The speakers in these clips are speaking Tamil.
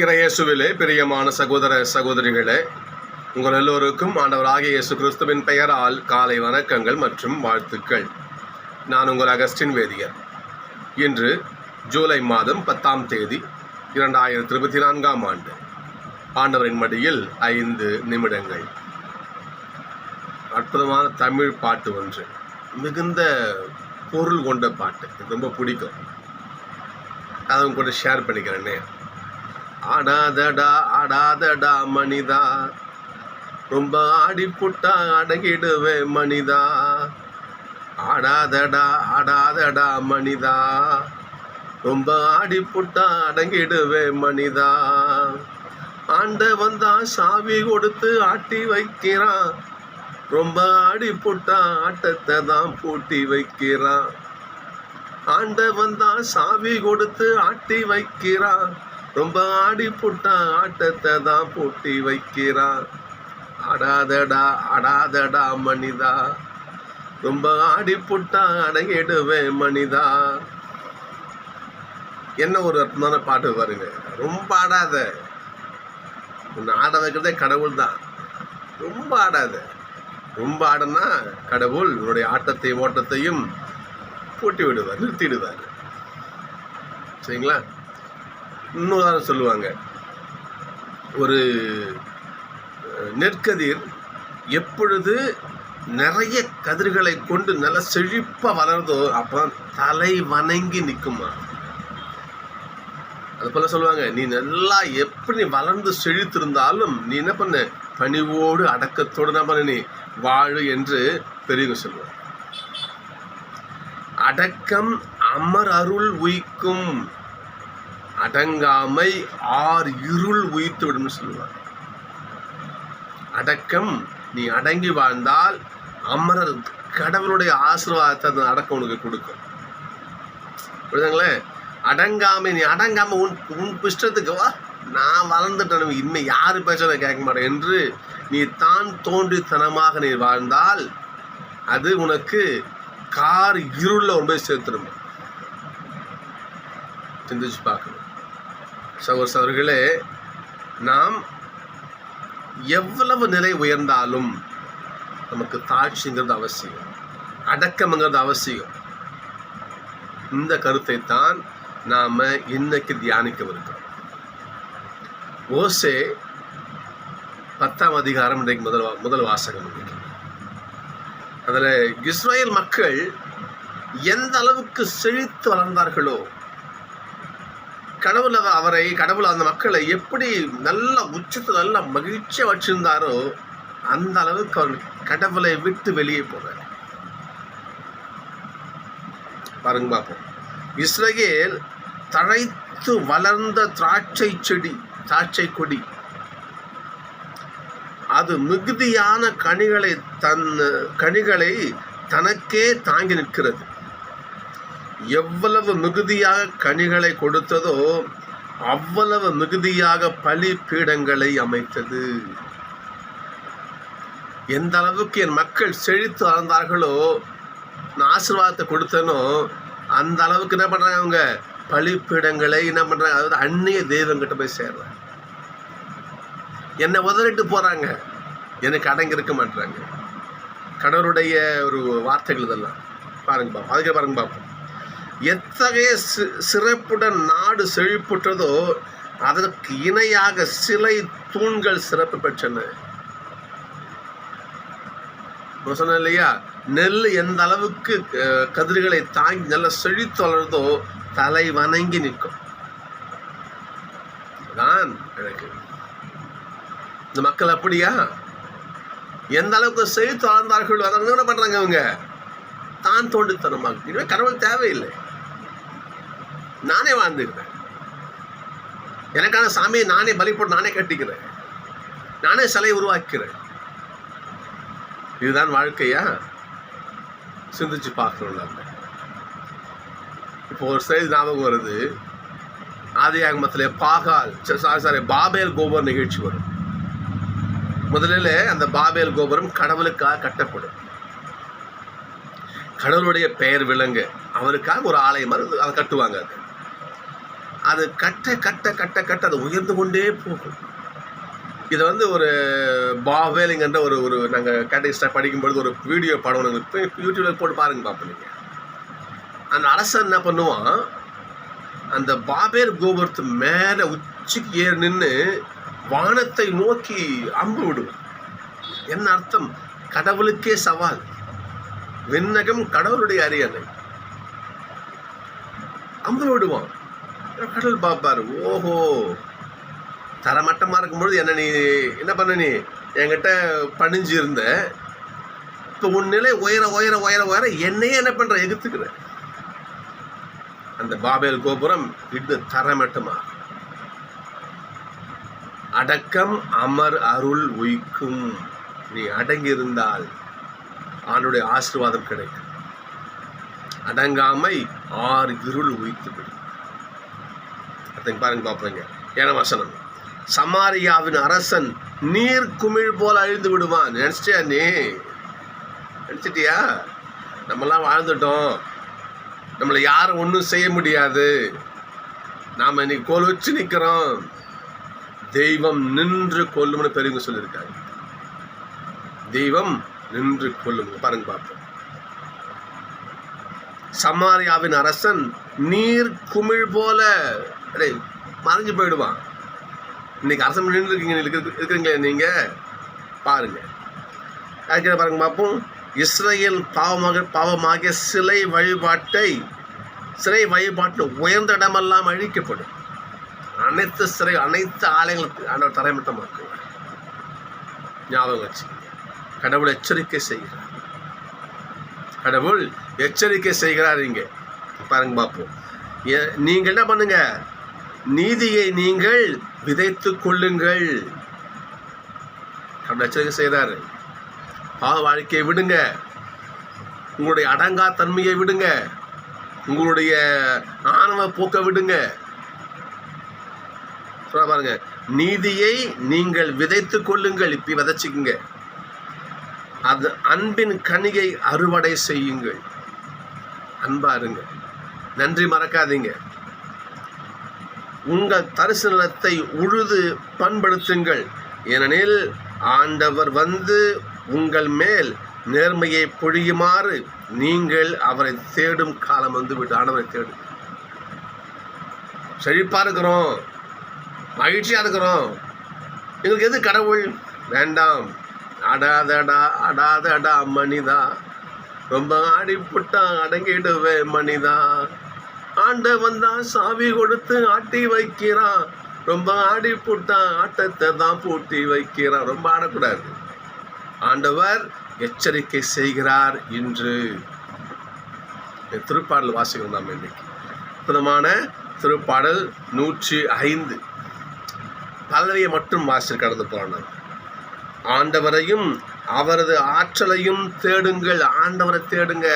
இறையேசுவிலே பிரியமான சகோதர சகோதரிகளே உங்கள் எல்லோருக்கும் ஆண்டவராகிய இயேசு கிறிஸ்துவின் பெயரால் காலை வணக்கங்கள் மற்றும் வாழ்த்துக்கள். நான் உங்கள் அகஸ்டின் வேதியர். இன்று ஜூலை மாதம் பத்தாம் தேதி இரண்டாயிரத்தி இருபத்தி நான்காம் ஆண்டு. ஆண்டவரின் மடியில் ஐந்து நிமிடங்கள். அற்புதமான தமிழ் பாட்டு ஒன்று. மிகுந்த பொருள் கொண்ட பாட்டு. எனக்கு ரொம்ப பிடிக்கும். அதை உங்க கூட ஷேர் பண்ணிக்கிறேன்னே ஆடாதடா ஆடாதடா மனிதா. ரொம்ப ஆடிப்புட்டா புட்டா அடங்கிடுவே மனிதா. ஆடாதடா ஆடாதடா மனிதா. ரொம்ப ஆடிப்புட்டா அடங்கிடுவே மனிதா. ஆண்டவன் தான் சாவி கொடுத்து ஆட்டி வைக்கிறான். ரொம்ப ஆடிப்புட்டா ஆட்டத்தை தான் பூட்டி வைக்கிறான். ஆண்டவன் தான் சாவி கொடுத்து ஆட்டி வைக்கிறான். ரொம்ப ஆடி போட்டான் ஆட்டத்தை தான் போட்டி வைக்கிறான் ஆடாதடா ஆடாதடா மனிதா. ரொம்ப ஆடி போட்டான் அடங்கிடுவேன் மனிதா. என்ன ஒரு அற்புதமான பாட்டு பாருங்க. ரொம்ப ஆடாத. உன்னை ஆட வைக்கிறதே கடவுள் தான். ரொம்ப ஆடாத. ரொம்ப ஆடனா கடவுள் உன்னுடைய ஆட்டத்தையும் ஓட்டத்தையும் பூட்டி விடுவார் நிறுத்திடுவார். சரிங்களா? இன்னொரு சொல்லுவாங்க. ஒரு நெற்கதிர் எப்பொழுது நிறைய கதிர்களை கொண்டு நல்ல செழிப்பாக வளருதோ அப்போ தலை வணங்கி நிற்குமா அது போல சொல்லுவாங்க நீ நல்லா எப்படி நீ வளர்ந்து செழித்திருந்தாலும் நீ என்ன பண்ண? பணிவோடு அடக்கத்தோடு என்ன பண்ண நீ வாழு என்று பெரியவங்க சொல்லுவாங்க அடக்கம் அமர் அருள் உயிக்கும். அடங்காமை ஆர் இருள் உயிர்த்து விடும்னு சொல்லுவார் அடக்கம் நீ அடங்கி வாழ்ந்தால் அமரர் கடவுளுடைய ஆசீர்வாதத்தை அந்த அடக்கம் உனக்கு கொடுக்கும். புரியுதுங்களே? அடங்காமை நீ அடங்காம உன் உன் இஷ்டத்துக்கு வா. நான் வளர்ந்துட்டேன் இனிமேல் யார் பேசுறதை கேட்க மாட்டேன் என்று நீ தான் தோன்றித்தனமாக நீ வாழ்ந்தால் அது உனக்கு கார் இருளில் ஒன்று போய் சேர்த்துடும். சிந்திச்சு பார்க்கணும். சகோதர சகோதரிகளே நாம் எவ்வளவு நிலை உயர்ந்தாலும் நமக்கு தாழ்ச்சிங்கிறது அவசியம் அடக்கம்ங்கிறது அவசியம். இந்த கருத்தை தான் நாம் இன்னைக்கு தியானிக்கவிருக்கிறோம். ஓசே பத்தாம் அதிகாரம் இன்றைக்கு முதல் வா- முதல் வாசகம் அதில் இஸ்ரேல் மக்கள் எந்த அளவுக்கு செழித்து வளர்ந்தார்களோ கடவுள் அவரை கடவுள் அந்த மக்களை எப்படி நல்ல உச்சத்தில் நல்ல மகிழ்ச்சியாக வச்சிருந்தாரோ அந்த அளவுக்கு அவர் கடவுளை விட்டு வெளியே போனார் பாருங்க பார்ப்போம் இஸ்ரேல் தழைத்து வளர்ந்த திராட்சை செடி திராட்சை கொடி. அது மிகுதியான கனிகளை தன் கனிகளை தனக்கே தாங்கி நிற்கிறது. எவ்வளவு மிகுதியாக கனிகளை கொடுத்ததோ அவ்வளவு மிகுதியாக பலி பீடங்களை அமைத்தது. எந்த அளவுக்கு என் மக்கள் செழித்து வளர்ந்தார்களோ நான் ஆசீர்வாதத்தை கொடுத்தனோ அந்த அளவுக்கு என்ன பண்ணுறாங்க அவங்க? பழிப்பீடங்களை என்ன பண்ணுறாங்க அதாவது அந்நிய தெய்வங்கிட்ட போய் சேர்றாங்க. என்னை உதறிட்டு போகிறாங்க எனக்கு அடங்கி இருக்க கடவுளுடைய ஒரு வார்த்தைகள் இதெல்லாம். பாருங்க பாப்போம் அதுக்கு பாருங்க பார்ப்போம் எத்தகைய சி சிறப்புடன் நாடு செழிப்புற்றதோ அதற்கு இணையாக சிலை தூண்கள் சிறப்பு பெற்றன. சொன்னேன் இல்லையா? நெல் எந்த அளவுக்கு கதிர்களை தாங்கி நல்ல செழித்து வளருதோ தலை வணங்கி நிற்கும். தான் எனக்கு. இந்த மக்கள் அப்படியா? எந்த அளவுக்கு செழித்து வளர்ந்தார்கள் அதை என்ன பண்றாங்க அவங்க தான் தோண்டித்தனமாக இனிமேல் கடவுள் தேவையில்லை. நானே வாழ்ந்துக்கிறேன் எனக்கான சாமியை நானே பலி போட்டு நானே கட்டிக்கிறேன். நானே சிலையை உருவாக்கிறேன் இதுதான் வாழ்க்கையா? சிந்திச்சு பார்க்கணும் நம்ம இப்போ ஒரு செய்தி ஞாபகம் வருது. ஆதி பாகால் சாரி சாரி பாபேல் கோபுரம் நிகழ்ச்சி வரும். முதலில் அந்த பாபேல் கோபுரம் கடவுளுக்காக கட்டப்படும். கடவுளுடைய பெயர் விலங்கு அவருக்காக ஒரு ஆலயம் அதை கட்டுவாங்க அது. அது கட்ட கட்ட கட்ட கட்ட அது உயர்ந்து கொண்டே போகும். இதை வந்து ஒரு பாவேலிங்கன்ற ஒரு ஒரு நாங்கள் கேட்டகிஸ்டாக படிக்கும்பொழுது ஒரு வீடியோ படம் ஒன்று இப்போ போட்டு பாருங்க பார்ப்போம் நீங்கள் அந்த அரசன் என்ன பண்ணுவான்? அந்த பாபேல் கோபுரத்து மேலே உச்சிக்கு ஏறி நின்று வானத்தை நோக்கி அம்பு விடுவான். என்ன அர்த்தம்? கடவுளுக்கே சவால். விண்ணகம் கடவுளுடைய அரியணை. அம்பு விடுவான். கடல் பார்ப்பார் ஓஹோ. தரமட்டமாக இருக்கும்பொழுது என்ன நீ என்ன பண்ண நீ? என்கிட்ட பணிஞ்சு இருந்த இப்போ உன் நிலை உயர உயர உயர உயர என்னையே என்ன பண்ற? எதிர்த்துக்கிற அந்த பாபேல் கோபுரம் இட்டு தரமட்டமா. அடக்கம் அமர் அருள் உயிக்கும். நீ அடங்கி இருந்தால் ஆளுடைய ஆசீர்வாதம் கிடைக்கும். அடங்காமை ஆறு இருள் உயித்து விடும் அதை பாருங்க பார்ப்பீங்க ஏன வசனம். சமாரியாவின் அரசன் நீர் குமிழ் போல அழிந்து விடுவான். நினச்சிட்டியா நீ? நினைச்சிட்டியா? நம்மலாம் வாழ்ந்துட்டோம். நம்மளை யாரும் ஒன்றும் செய்ய முடியாது. நாம் இன்னைக்கு கோல் வச்சு நிற்கிறோம் தெய்வம் நின்று கொல்லும்னு பெரியவங்க சொல்லியிருக்காங்க. தெய்வம் நின்று கொல்லும். பாருங்க பார்ப்போம் சமாரியாவின் அரசன் நீர் குமிழ் போல அடே மறைஞ்சு போயிடுவான் இன்னைக்கு அரசு நின்று இருக்கீங்க இருக்கிறீங்களே நீங்கள் பாருங்கள் அதுக்கிட்ட பாருங்க பார்ப்போம் இஸ்ரேல் பாவமாக பாவமாகிய சிலை வழிபாட்டை சிலை வழிபாட்டு உயர்ந்த இடமெல்லாம் அழிக்கப்படும். அனைத்து சிறை அனைத்து ஆலயங்களுக்கு ஆண்டவர் தரைமட்டமாக்குவார் ஞாபகம் வச்சு. கடவுள் எச்சரிக்கை செய்கிறார். கடவுள் எச்சரிக்கை செய்கிறார் இங்கே. பாருங்க பார்ப்போம் ஏ- என்ன பண்ணுங்கள் நீதியை நீங்கள் விதைத்து கொள்ளுங்கள். கடவுள் எச்சரிக்கை செய்தார். பாவ வாழ்க்கையை விடுங்க. உங்களுடைய அடங்கா தன்மையை விடுங்க. உங்களுடைய ஆணவ போக்க விடுங்க. பாருங்க. நீதியை நீங்கள் விதைத்து கொள்ளுங்கள். இப்படி விதைச்சிக்குங்க. அது அன்பின் கனியை அறுவடை செய்யுங்கள். அன்பா இருங்க. நன்றி மறக்காதீங்க. உங்கள் தரிசு நிலத்தை உழுது பண்படுத்துங்கள். ஏனெனில் ஆண்டவர் வந்து உங்கள் மேல் நேர்மையை பொழியுமாறு நீங்கள் அவரை தேடும் காலம் வந்து விட்டு ஆண்டவரை தேடும் செழிப்பாக இருக்கிறோம். மகிழ்ச்சியாக இருக்கிறோம். எங்களுக்கு எது கடவுள்? வேண்டாம். அடாதடா அடாதடா மனிதா. ரொம்ப ஆடி புட்டான் அடங்கிடுவே மனிதா. ஆண்டவன் தான் சாவி கொடுத்து ஆட்டி வைக்கிறான். ரொம்ப ஆடி போட்டான் ஆட்டத்தை தான் பூட்டி வைக்கிறான். ரொம்ப ஆடக்கூடாது. ஆண்டவர் எச்சரிக்கை செய்கிறார் என்று திருப்பாடல் வாசிக்கிறோம் நாம் இன்னைக்கு. அற்புதமான திருப்பாடல் நூற்றி ஐந்து. பல்லவியை மட்டும் வாசி கடந்து போகிறோம் ஆண்டவரையும் அவரது ஆற்றலையும் தேடுங்கள். ஆண்டவரை தேடுங்க.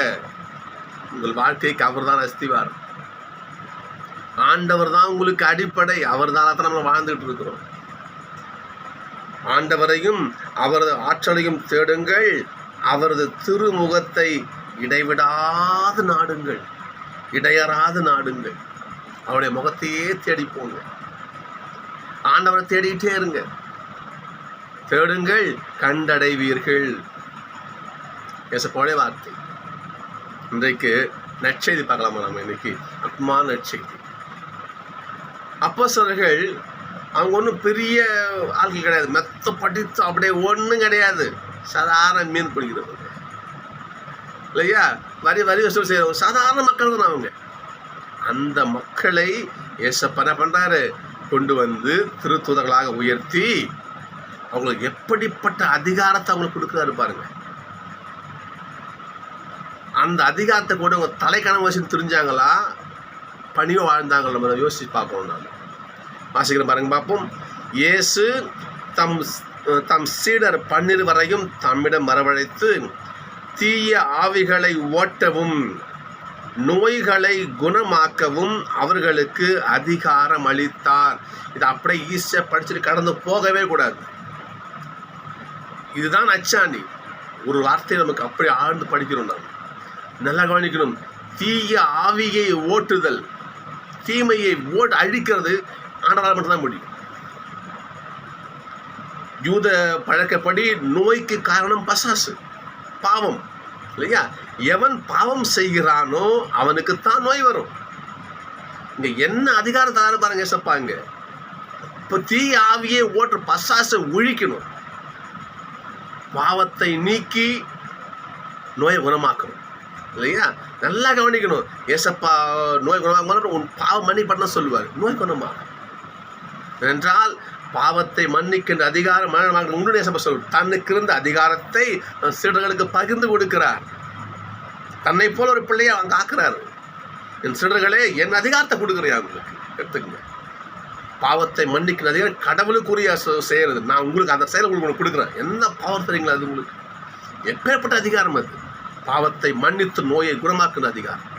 உங்கள் வாழ்க்கைக்கு அவர்தான் அஸ்திவாரம். ஆண்டவர் தான் உங்களுக்கு அடிப்படை. அவர் தான் நம்ம வாழ்ந்துட்டு இருக்கிறோம். ஆண்டவரையும் அவரது ஆற்றலையும் தேடுங்கள். அவரது திருமுகத்தை இடைவிடாது நாடுங்கள். இடையறாது நாடுங்கள். அவருடைய முகத்தையே தேடி போங்க. ஆண்டவரை தேடிட்டே இருங்க. தேடுங்கள் கண்டடைவீர்கள். பேசப்போடைய வார்த்தை. இன்றைக்கு நற்செய்தி பார்க்கலாமா நம்ம இன்னைக்கு? அப்மா நற்செய்தி. அப்போஸ்தலர்கள் அவங்க ஒன்றும் பெரிய ஆட்கள் கிடையாது. மெத்த படித்து அப்படியே ஒன்றும் கிடையாது. சாதாரண மீன் பிடிக்கிறவங்க இல்லையா? வரி வரி வசூல் செய்கிறவங்க சாதாரண மக்கள் தான் அவங்க. அந்த மக்களை ஏசப்ப என்ன பண்ணுறாரு கொண்டு வந்து திருத்தூதர்களாக உயர்த்தி அவங்களுக்கு எப்படிப்பட்ட அதிகாரத்தை அவங்களுக்கு கொடுக்குறாரு பாருங்க. அந்த அதிகாரத்தை கூட அவங்க தலைக்கணம் வச்சு தெரிஞ்சாங்களா? பணியோ வாழ்ந்தாங்க நம்ம அதை யோசிச்சு நாம். வாசிக்கிறேன் பாருங்க பார்ப்போம். இயேசு தம் தம் சீடர் பன்னிரு வரையும் தம்மிடம் வரவழைத்து தீய ஆவிகளை ஓட்டவும் நோய்களை குணமாக்கவும் அவர்களுக்கு அதிகாரம் அளித்தார். இது அப்படியே ஈஸியாக படிச்சுட்டு கடந்து போகவே கூடாது. இதுதான் அச்சாணி ஒரு வார்த்தையை நமக்கு அப்படி ஆழ்ந்து படிக்கிறோம் நாம். நல்லா கவனிக்கணும். தீய ஆவியை ஓட்டுதல். தீமையை ஓட் அழிக்கிறது ஆண்டவரால் மட்டும்தான் முடியும். யூத பழக்கப்படி நோய்க்கு காரணம் பசாசு பாவம் இல்லையா? எவன் பாவம் செய்கிறானோ அவனுக்குத்தான் நோய் வரும். இங்கே என்ன அதிகாரம் தராரு பாருங்க சப்பாங்க இப்போ தீ ஆவியே ஓட்டு பசாசை ஒழிக்கணும். பாவத்தை நீக்கி நோயை குணமாக்கணும். இல்லையா? நல்லா கவனிக்கணும். ஏசப்பா நோய் குணமாக உன் பாவம் மன்னிப்பண்ண சொல்லுவார். நோய் குணமா? என்றால் பாவத்தை மன்னிக்கின்ற அதிகாரம் மரணமாக உன்னுடைய சபை சொல் தன்னுக்கு இருந்த அதிகாரத்தை சீடர்களுக்கு பகிர்ந்து கொடுக்கிறார். தன்னை போல ஒரு பிள்ளையை அவங்க ஆக்குறாரு என் சீடர்களே என் அதிகாரத்தை கொடுக்குறேன் உங்களுக்கு எடுத்துக்கங்க. பாவத்தை மன்னிக்கிற அதிகாரம் கடவுளுக்குரிய செ- நான் உங்களுக்கு அந்த செயலை உங்களுக்கு கொடுக்குறேன். என்ன பவர் தெரியுங்களா அது உங்களுக்கு? எப்பேற்பட்ட அதிகாரம் அது? பாவத்தை மன்னித்து நோயை குணமாக்குன அதிகாரம்.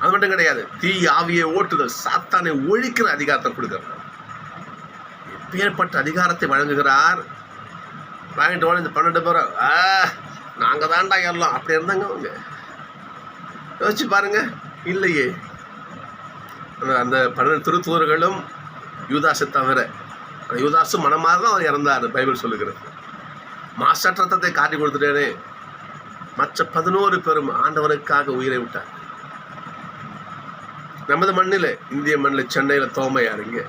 அது மட்டும் கிடையாது தீ ஆவியை ஓட்டுதல் சாத்தானை ஒழிக்கிற அதிகாரத்தை கொடுக்கிறார். எப்பேற்பட்ட அதிகாரத்தை வழங்குகிறார்? வாங்கிட்டு வாங்க இந்த பன்னெண்டு பேரும் ஆ நாங்கள் தான்டா எல்லாம். அப்படி இருந்தாங்க அவங்க. யோசிச்சு பாருங்க. இல்லையே. அந்த- பன்னெண்டு திருத்தூர்களும் யூதாசை தவிர அந்த யூதாசும் மனமாக தான் அவர் இறந்தார் பைபிள் சொல்லுகிறது. மாசற்றத்தை காட்டி கொடுத்துட்டேனே. மற்ற பதினோரு பேரும் ஆண்டவனுக்காக உயிரை விட்டார். நமது மண்ணில் இந்திய மண்ணில் சென்னையில் தோமையாருங்க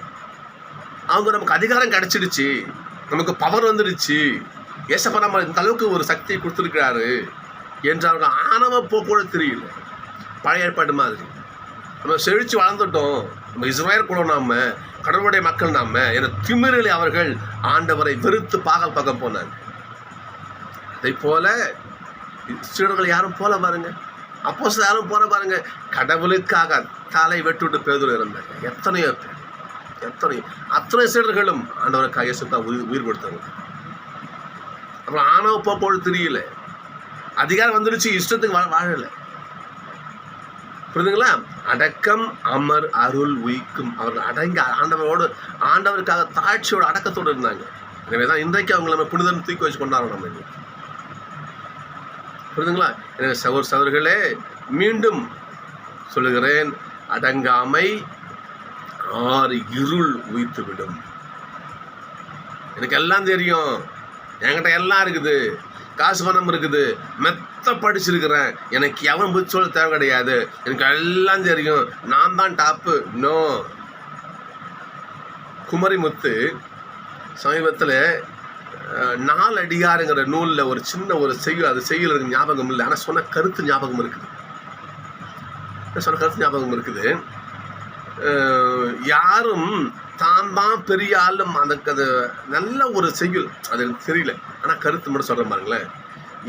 அவங்க நமக்கு அதிகாரம் கிடைச்சிடுச்சு. நமக்கு பவர் வந்துடுச்சு. ஏசப்பா நம்ம இந்த அளவுக்கு ஒரு சக்தியை கொடுத்துருக்கிறாரு என்று அவங்க ஆணவ போக்கோட தெரியல. பழைய ஏற்பாடு மாதிரி. நம்ம செழித்து வளர்ந்துட்டோம். நம்ம இஸ்ரேல் கூட நாம கடவுளுடைய மக்கள் நாம என திமிரில் அவர்கள் ஆண்டவரை வெறுத்து பாகல் பக்கம் போனாங்க. அதை போல சீடர்கள் யாரும் போல பாருங்க. அப்போ யாரும் போல பாருங்க. கடவுளுக்காக தலை வெட்டுவிட்டு பேதூர் இருந்தாங்க எத்தனையோ பேர். எத்தனையோ. அத்தனை சீடர்களும் ஆண்டவருக்காக இயேசுத்தா உயிர் உயிர் கொடுத்தாங்க. அப்புறம் ஆணவ போல் தெரியல அதிகாரம் வந்துடுச்சு இஷ்டத்துக்கு வா வாழலை. புரியுதுங்களா அடக்கம் அமர் அருள் உயிக்கும் அவர்கள் அடங்கி ஆண்டவரோடு ஆண்டவருக்காக தாழ்ச்சியோட அடக்கத்தோடு இருந்தாங்க. எனவே தான் இன்றைக்கு அவங்கள நம்ம புனிதன் தூக்கி வச்சு கொண்டாடுறோம் நம்ம இன்னைக்கு. புரியுதுங்களா எனவே சகோர் சகோர்களே மீண்டும் சொல்லுகிறேன் அடங்காமை ஆறு இருள் உயிர்த்துவிடும் எனக்கு எல்லாம் தெரியும். என்கிட்ட எல்லாம் இருக்குது. காசு பணம் இருக்குது. மெத்த படிச்சிருக்கிறேன். எனக்கு எவன் புத்தி சொல்ல தேவை கிடையாது. எனக்கு எல்லாம் தெரியும். நான் தான் டாப்பு நோ குமரிமுத்து சமீபத்தில் நாலடியாருங்கிற நூலில் ஒரு சின்ன ஒரு செய்யுள் அது செய்யுள் எனக்கு ஞாபகம் இல்லை. ஆனால் சொன்ன கருத்து ஞாபகம் இருக்குது. சொன்ன கருத்து ஞாபகம் இருக்குது. யாரும் தான் தான் பெரிய ஆளும் அதுக்கு அது நல்ல ஒரு செய்யுள். அது எனக்கு தெரியல. ஆனால் கருத்து மட்டும் சொல்கிறேன் பாருங்களேன்.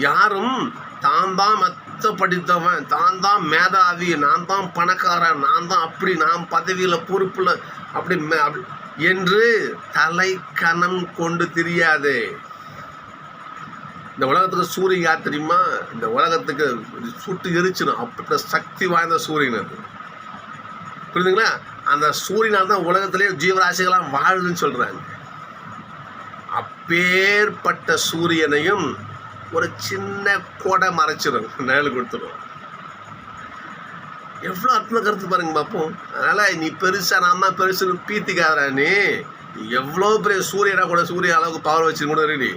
யாரும் தான் தான் மத்த படித்தவன் தான் தான் மேதாவி நான் தான் பணக்காரன் நான் தான் அப்படி நான் பதவியில் பொறுப்பில் அப்படி மே- அப்படி என்று தலை கணம் கொண்டு தெரியாதே. இந்த உலகத்துக்கு சூரியன் யார் தெரியுமா? இந்த உலகத்துக்கு சுட்டு எரிச்சிடும் அப்படி சக்தி வாய்ந்த சூரியன் அது. புரியுதுங்களா அந்த சூரியனால் தான் உலகத்திலே ஜீவராசிகளாக வாழுதுன்னு சொல்கிறாங்க அப்பேற்பட்ட சூரியனையும் ஒரு சின்ன கொடை மறைச்சிடும் நிழல் கொடுத்துடும் எவ்வளோ அற்புத கருத்து பாருங்க பார்ப்போம் அதனால் நீ பெருசாக நான் தான் பெருசுன்னு பீத்திக்காதரா நீ. எவ்வளோ பெரிய சூரியனா கூட சூரிய அளவுக்கு பவர் வச்சு கூட ரெடி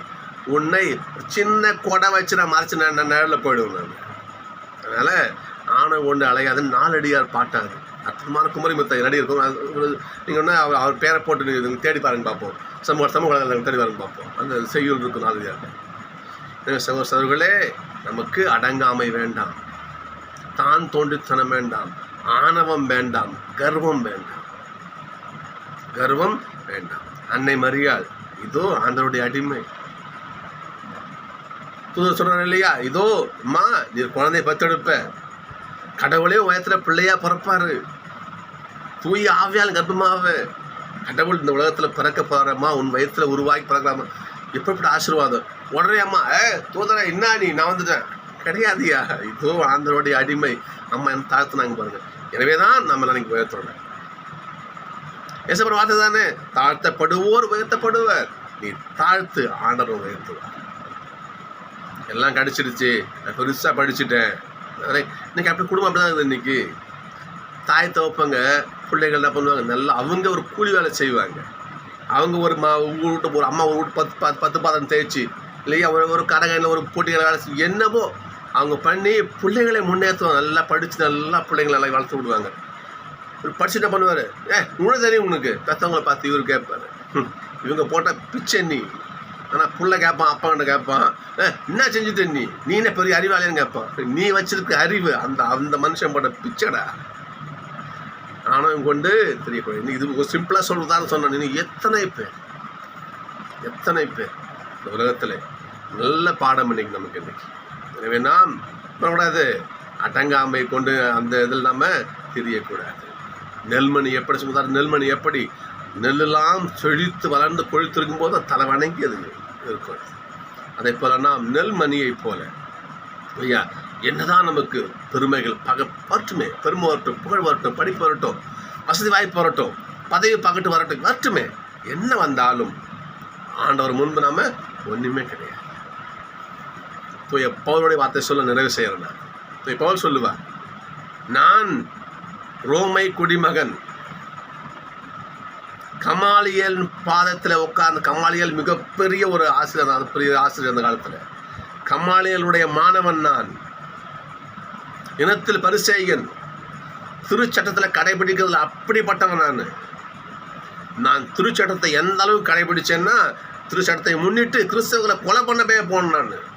உன்னை சின்ன கொடை வச்சு நான் மறைச்சு நான் நான் நிழலில் போயிடுவேன் நான். அதனால் ஆணை ஒன்று அலையாதுன்னு நாலடியார் பாட்டார் அற்புதமான குமரி முத்த நடி இருக்கும். நீங்கள் ஒன்று அவர் அவர் பேரை போட்டு தேடி பாருங்க பார்ப்போம் சமூக சமூக வலைதளங்கள் தேடி பாருங்க பார்ப்போம் அந்த செய்யுள் இருக்கும் நாலடியார். சமூக சகோதர சகோதரர்களே நமக்கு அடங்காமை வேண்டாம். தான் தோன்றித்தனம் வேண்டாம் ஆணவம் வேண்டாம் கர்வம் வேண்டாம். கர்வம் வேண்டாம். அன்னை மரியாள் இதோ ஆண்டவருடைய அடிமை. தூதர் சொல்கிறார் இல்லையா? இதோ அம்மா நீ குழந்தைய பத்தெடுப்ப கடவுளே உயரத்தில் பிள்ளையா பிறப்பாரு. தூய ஆவியால் கர்ப்பமாவ. கடவுள் இந்த உலகத்தில் பிறக்க போகிறம்மா உன் வயத்தில் உருவாக்கி பிறக்கலாமா எப்படிப்பட்ட ஆசீர்வாதம்? உடனே அம்மா ஏ தூதரா என்ன நீ? நான் வந்துட்டேன். கிடையாதுயா. இதோ ஆந்திரோடைய அடிமை. அம்மா என்ன தாழ்த்துனாங்க பாருங்க. எனவே தான் நம்ம நினைக்க உயர்த்துறோம் ஏசப்பட வார்த்தை தானே? தாழ்த்தப்படுவோர் உயர்த்தப்படுவர். நீ தாழ்த்து ஆண்டவர் உயர்த்துவார். எல்லாம் கிடைச்சிடுச்சு. நான் பெருசாக படிச்சுட்டேன். இன்னைக்கு அப்படி குடும்பம் அப்படி தான் இருக்குது இன்னைக்கு. தாய் தகப்பங்க பிள்ளைகள் என்ன பண்ணுவாங்க? நல்லா அவங்க ஒரு கூலி வேலை செய்வாங்க. அவங்க ஒரு மா வீட்டு ஒரு அம்மா ஒரு வீட்டு பத்து பத்து பத்து பாதம் தேய்ச்சி இல்லையா? ஒரு ஒரு கடைகளில் ஒரு போட்டிகளை வேலை செஞ்சு என்னவோ அவங்க பண்ணி பிள்ளைங்களை முன்னேற்றுவாங்க நல்லா படித்து நல்லா பிள்ளைங்களை நல்லா வளர்த்து விடுவாங்க. இவர் படிச்சு என்ன பண்ணுவார்? ஏ உனக்கு தெரியும் உனக்கு. பெற்றவங்கள பார்த்து இவர் கேட்பாரு. இவங்க போட்டால் பிச்சை நீ. ஆனால் புள்ள கேட்பான் அப்பாங்கிட்ட கேட்பான். "ஏ, என்ன செஞ்சுட்ட நீ? நீ என்ன பெரிய அறிவாளின்னு கேட்பான். நீ வச்சிருக்க அறிவு அந்த அந்த மனுஷன் போட்ட பிச்சைடா. ஆணவம் கொண்டு தெரியக்கூடாது இது ஒரு சிம்பிளாக சொல்கிறதான்னு சொன்னேன். நீ எத்தனை பேர்? எத்தனை பேர் இந்த உலகத்தில்? நல்ல பாடம் இன்னைக்கு நமக்கு இன்னைக்கு. எனவே நாம் பண்ணக்கூடாது அடங்காமை கொண்டு அந்த இதில் நம்ம தெரியக்கூடாது. நெல்மணி எப்படி சொல்லுதாரு நெல்மணி எப்படி நெல்லெல்லாம் செழித்து வளர்ந்து கொழுத்திருக்கும் போது தலை வணங்கி அது இருக்கும். அதே போல் நாம் நெல்மணியை போல. ஐயா என்னதான் நமக்கு பெருமைகள் பக வரட்டுமே. பெருமை வரட்டும் புகழ் வரட்டும் படிப்பு வரட்டும் வசதி வாய்ப்பு வரட்டும் பதவி பகட்டு வரட்டும் வரட்டுமே. என்ன வந்தாலும் ஆண்டவர் முன்பு நாம் ஒன்றுமே கிடையாது. தூய பவுலுடைய வார்த்தை சொல்ல நிறைவு செய்கிறேன் தூய பவுல் சொல்லுவா நான் ரோமை குடிமகன். கமாலியல் பாதத்தில் உட்கார்ந்து கமாலியல் மிகப்பெரிய ஒரு ஆசிரியர் அது பெரிய ஆசிரியர் அந்த காலத்தில். கமாலியலுடைய மாணவன் நான். இனத்தில் பரிசேயன். திருச்சட்டத்தில் கடைபிடிக்கிறதுல அப்படிப்பட்டவன் நான். நான் திருச்சட்டத்தை எந்த அளவுக்கு கடைபிடிச்சேன்னா திருச்சட்டத்தை முன்னிட்டு கிறிஸ்தவர்களை கொலை பண்ணவே போனேன் நான்.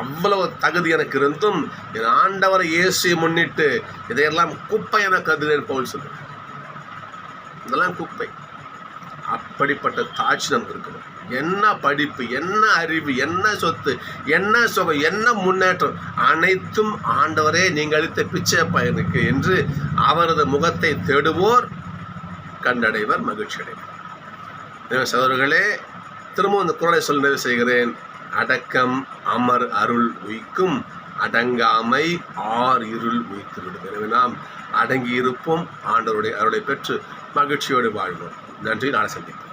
அவ்வளவு தகுதி எனக்கு இருந்தும் என் ஆண்டவரை இயேசுவை முன்னிட்டு இதையெல்லாம் குப்பை என கருதுகிறேன் போல் சொல்லுவேன் இதெல்லாம் குப்பை. அப்படிப்பட்ட தாட்சி நமக்கு இருக்கணும். என்ன படிப்பு என்ன அறிவு என்ன சொத்து என்ன சுகம் என்ன முன்னேற்றம் அனைத்தும் ஆண்டவரே நீங்கள் அளித்த பிச்சை பயனுக்கு என்று அவரது முகத்தை தேடுவோர் கண்டடைவர் மகிழ்ச்சி அடைவர் சகோதரர்களே திரும்பவும் இந்த குரலை சொல் நிறைவு செய்கிறேன். அடக்கம் அமர் அருள் உய்க்கும் அடங்காமை ஆர் இருள் உயித்து விடும் எனவே நாம் அடங்கி இருப்போம் ஆண்டவருடைய அருளை பெற்று மகிழ்ச்சியோடு வாழ்வோம். நன்றி நாளை சந்திப்போம்.